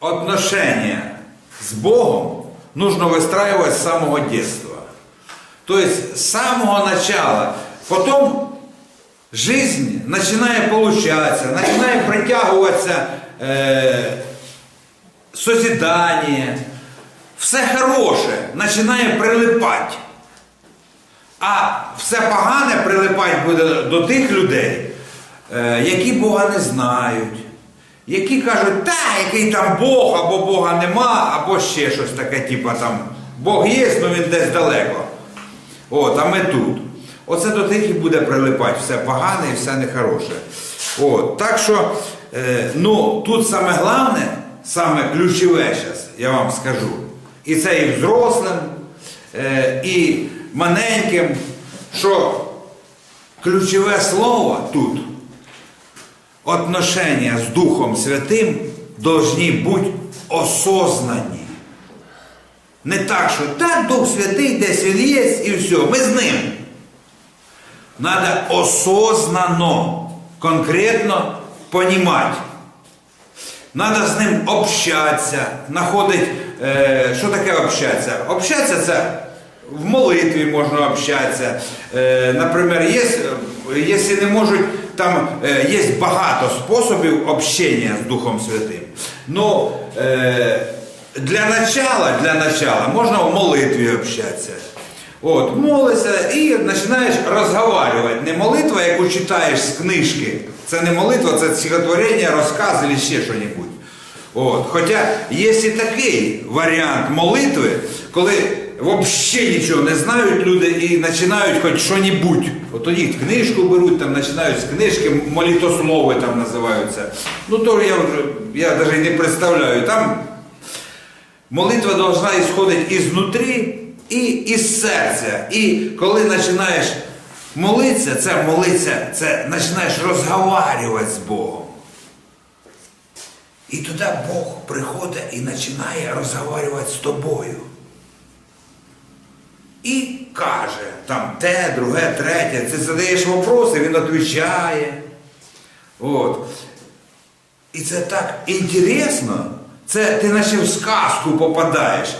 отношения с Богом нужно выстраивать с самого детства. То есть с самого начала. Потом жизнь начинает получаться, начинает притягиваться э, созидание, все хороше починає прилипати. А все погане прилипати буде до тих людей, е, які Бога не знають, які кажуть, та, який там Бог, або Бога нема, або ще щось таке, типу там Бог є, але він десь далеко. От, а ми тут. Оце до тих і буде прилипати все погане і все нехороше. От, так що, е, ну, тут саме головне, саме ключове зараз, я вам скажу. І це і взрослим, е, і маленьким, що ключове слово тут отношення з Духом Святим должні бути осознані. Не так, що так, Дух Святий десь він є і все, ми з ним. Надо осознанно, конкретно понімати. Надо з ним общатися, знаходити, е, що таке общатися? Общатися це в молитві можна общатися. Е, наприклад, є, е, якщо не можуть, там е, є багато способів общення з Духом Святим. Ну, е, для начала, для начала можна в молитві общатися. От, молишся і починаєш розговорювати. Не молитва, яку читаєш з книжки. Це не молитва, це стихотворення, розказ або ще щось. От. Хоча є і такий варіант молитви, коли взагалі нічого не знають люди і починають хоч що-небудь. От тоді книжку беруть, там починають з книжки, молитослови там називаються. Ну то я вже я навіть не представляю. Там Молитва должна исходить изнутри і із серця. І коли починаєш молитися, це молитися, це починаєш розговорювати з Богом. І туди Бог приходить і починає розговорювати з тобою. І каже, там те, друге, третє, ти задаєш вопроси, він відповідає. От. І це так інтересно. Це ти наче в сказку попадаєш.